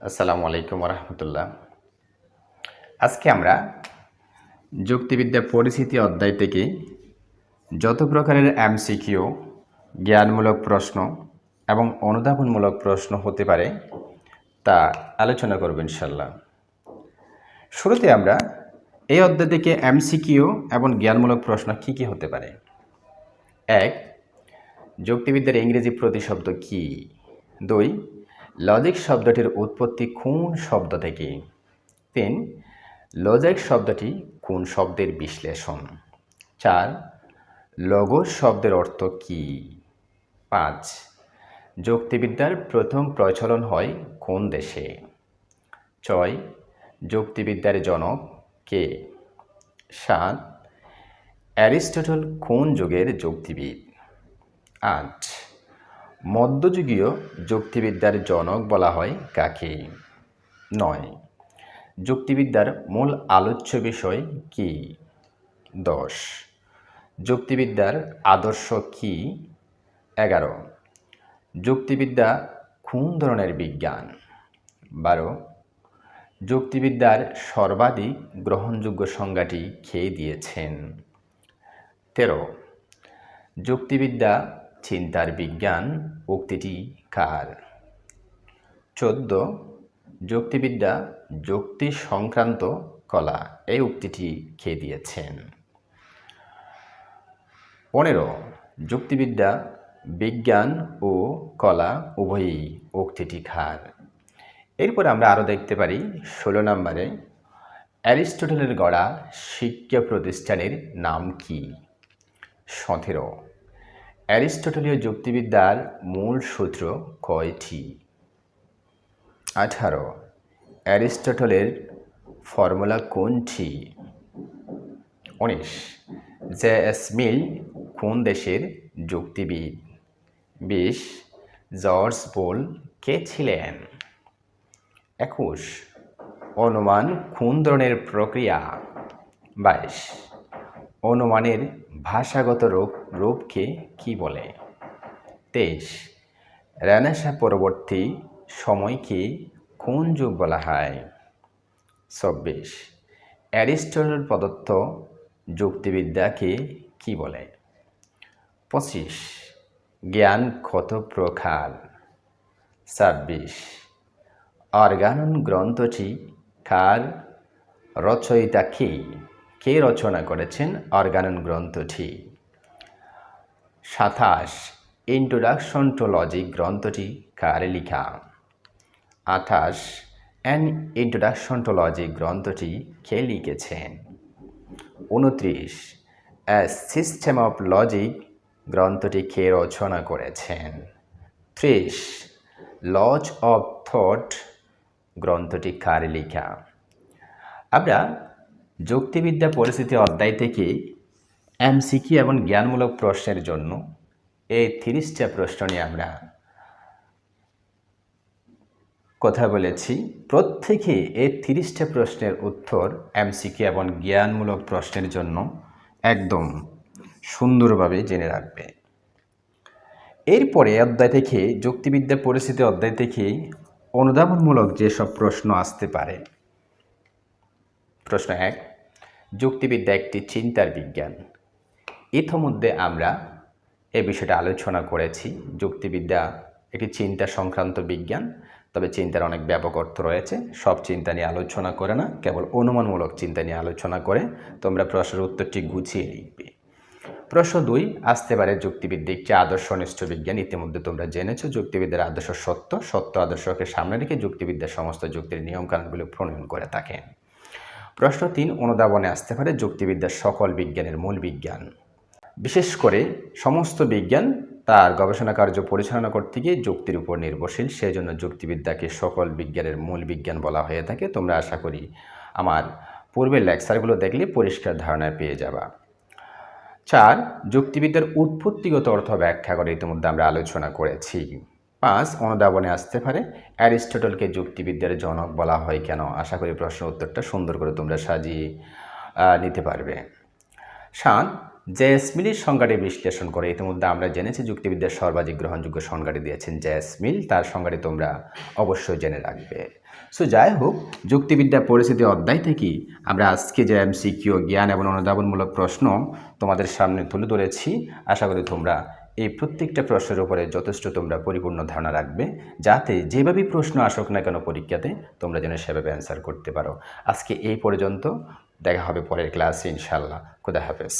আসসালামু আলাইকুম রহমতুল্লাহ আজকে আমরা যুক্তিবিদ্যা পরিস্থিতি অধ্যায় থেকে যত প্রকারের এমসিকিউ, জ্ঞানমূলক প্রশ্ন এবং অনুধাবনমূলক প্রশ্ন হতে পারে তা আলোচনা করব ইনশাল্লাহ শুরুতে আমরা এই অধ্যায় থেকে এমসিকিউ এবং জ্ঞানমূলক প্রশ্ন কী কী হতে পারে? এক, যুক্তিবিদ্যার ইংরেজি প্রতিশব্দ কি? দুই লজিক শব্দটির উৎপত্তি কোন শব্দ থেকে? তিন লজিক শব্দটি কোন শব্দের বিশ্লেষণ? চার লগো শব্দের অর্থ কি? পাঁচ, যুক্তিবিদ্যার প্রথম প্রচলন হয় কোন দেশে? ছয়, যুক্তিবিদ্যার জনক কে? সাত, অ্যারিস্টটল কোন যুগের যুক্তিবিদ? আট মধ্যযুগীয় যুক্তিবিদ্যার জনক বলা হয় কাকে? নয়। যুক্তিবিদ্যার মূল আলোচ্য বিষয় কি? দশ। যুক্তিবিদ্যার আদর্শ কি? এগারো। যুক্তিবিদ্যা কোন ধরনের বিজ্ঞান? বারো। যুক্তিবিদ্যার সর্বাধিক গ্রহণযোগ্য সংজ্ঞাটি খেয়ে দিয়েছেন? তেরো। যুক্তিবিদ্যা চিন্তার বিজ্ঞান উক্তিটি কার? চোদ্দ, যুক্তিবিদ্যা, যুক্তি সংক্রান্ত কলা। এই উক্তিটি খেয়ে দিয়েছেন? পনেরো, যুক্তিবিদ্যা, বিজ্ঞান ও কলা উভয়ই উক্তিটি খার এরপর আমরা আরও দেখতে পারি, ষোলো নম্বরে, অ্যারিস্টটলের গড়া শিক্ষা প্রতিষ্ঠানের নাম কি? সতেরো অ্যারিস্টটলীয় যুক্তিবিদ্যার মূল সূত্র কয়টি? আঠারো। অ্যারিস্টটলের ফর্মুলা কোনটি? উনিশ। জে এস মিল কোন দেশের যুক্তিবিদ? বিশ। জর্জ বোল কে ছিলেন? একুশ। অনুমান কোন ধরনের প্রক্রিয়া? বাইশ। অনুমানের ভাষাগত রূপ, রূপকে কি বলে? তেইশ। রেনেসা পরবর্তী সময়কে কোন যুগ বলা হয়? চব্বিশ। অ্যারিস্টটল প্রদত্ত যুক্তিবিদ্যাকে কি বলে? পঁচিশ। জ্ঞান কত প্রকার ছাব্বিশ। অর্গানন গ্রন্থটি কার? রচয়িতা কে? কে রচনা করেছেন অর্গানন গ্রন্থটি? সাতাশ ইন্ট্রোডাকশন টু লজিক গ্রন্থটি কার লিখা? আঠাশ অ্যান ইন্ট্রোডাকশন টু লজিক গ্রন্থটি কে লিখেছেন? উনত্রিশ অ্যা সিস্টেম অফ লজিক গ্রন্থটি কে রচনা করেছেন? ত্রিশ লজ অফ থট গ্রন্থটি কার লিখা? আমরা যুক্তিবিদ্যা পরিস্থিতি অধ্যায় থেকে এমসিকিউ এবং জ্ঞানমূলক প্রশ্নের জন্য এই তিরিশটা প্রশ্ন নিয়ে আমরা কথা বলেছি। প্রত্যেকে এই তিরিশটা প্রশ্নের উত্তর এমসিকিউ এবং জ্ঞানমূলক প্রশ্নের জন্য একদম সুন্দরভাবে জেনে রাখবে। এরপরে অধ্যায় থেকে, যুক্তিবিদ্যা পরিস্থিতি অধ্যায় থেকে অনুধাবনমূলক যেসব প্রশ্ন আসতে পারে, প্রশ্ন এক যুক্তিবিদ্যা একটি চিন্তার বিজ্ঞান। ইতোমধ্যে আমরা এ বিষয়টা আলোচনা করেছি। যুক্তিবিদ্যা একটি চিন্তা সংক্রান্ত বিজ্ঞান, তবে চিন্তার অনেক ব্যাপক অর্থ রয়েছে। সব চিন্তা নিয়ে আলোচনা করে না, কেবল অনুমানমূলক চিন্তা নিয়ে আলোচনা করে তোমরা প্রশ্নের উত্তরটি গুছিয়ে লিখবে। প্রশ্ন দুই, আসতে পারে যুক্তিবিদ্যা একটি আদর্শনিষ্ঠ বিজ্ঞান। ইতিমধ্যে তোমরা জেনেছো যুক্তিবিদ্যার আদর্শ সত্য। সত্য আদর্শকে সামনে রেখে যুক্তিবিদ্যার সমস্ত যুক্তির নিয়মকানুনগুলো প্রণয়ন করে থাকেন। প্রশ্ন তিন, অনুধাবনে আসতে পারে যুক্তিবিদ্যার সকল বিজ্ঞানের মূল বিজ্ঞান। বিশেষ করে সমস্ত বিজ্ঞান তার গবেষণা কার্য পরিচালনা করতে গিয়ে যুক্তির উপর নির্ভরশীল, সেজন্য যুক্তিবিদ্যাকে সকল বিজ্ঞানের মূল বিজ্ঞান বলা হয়ে থাকে। তোমরা আশা করি আমার পূর্বের লেকচারগুলো দেখলে পরিষ্কার ধারণা পেয়ে যাবা। চার, যুক্তিবিদ্যার উৎপত্তিগত অর্থ ব্যাখ্যা করে ইতিমধ্যে আমরা আলোচনা করেছি। পাঁচ অনুধাবনে আসতে পারে। অ্যারিস্টটলকে যুক্তিবিদ্যার জনক বলা হয় কেন? আশা করি প্রশ্ন উত্তরটা সুন্দর করে তোমরা সাজিয়ে নিতে পারবে। সাত জেসমিলের সংজ্ঞাটি বিশ্লেষণ করে। ইতিমধ্যে আমরা জেনেছি যুক্তিবিদ্যার সর্বাধিক গ্রহণযোগ্য সংজ্ঞাটি দিয়েছেন জেসমিল তার সংজ্ঞাটি তোমরা অবশ্যই জেনে রাখবে। সো যাই হোক যুক্তিবিদ্যা পরিস্থিতি অধ্যায় থেকে আমরা আজকে যে এমসিকিউ, জ্ঞান এবং অনুধাবনমূলক প্রশ্ন তোমাদের সামনে তুলে ধরেছি, আশা করি তোমরা এই প্রত্যেকটা প্রশ্নের উপরে যথেষ্ট তোমরা পরিপূর্ণ ধারণা রাখবে, যাতে যেভাবেই প্রশ্ন আসুক না কেন পরীক্ষাতে, তোমরা যেন সেভাবে অ্যান্সার করতে পারো। আজকে এই পর্যন্ত, দেখা হবে পরের ক্লাসে ইনশাল্লাহ খুদা হাফেজ।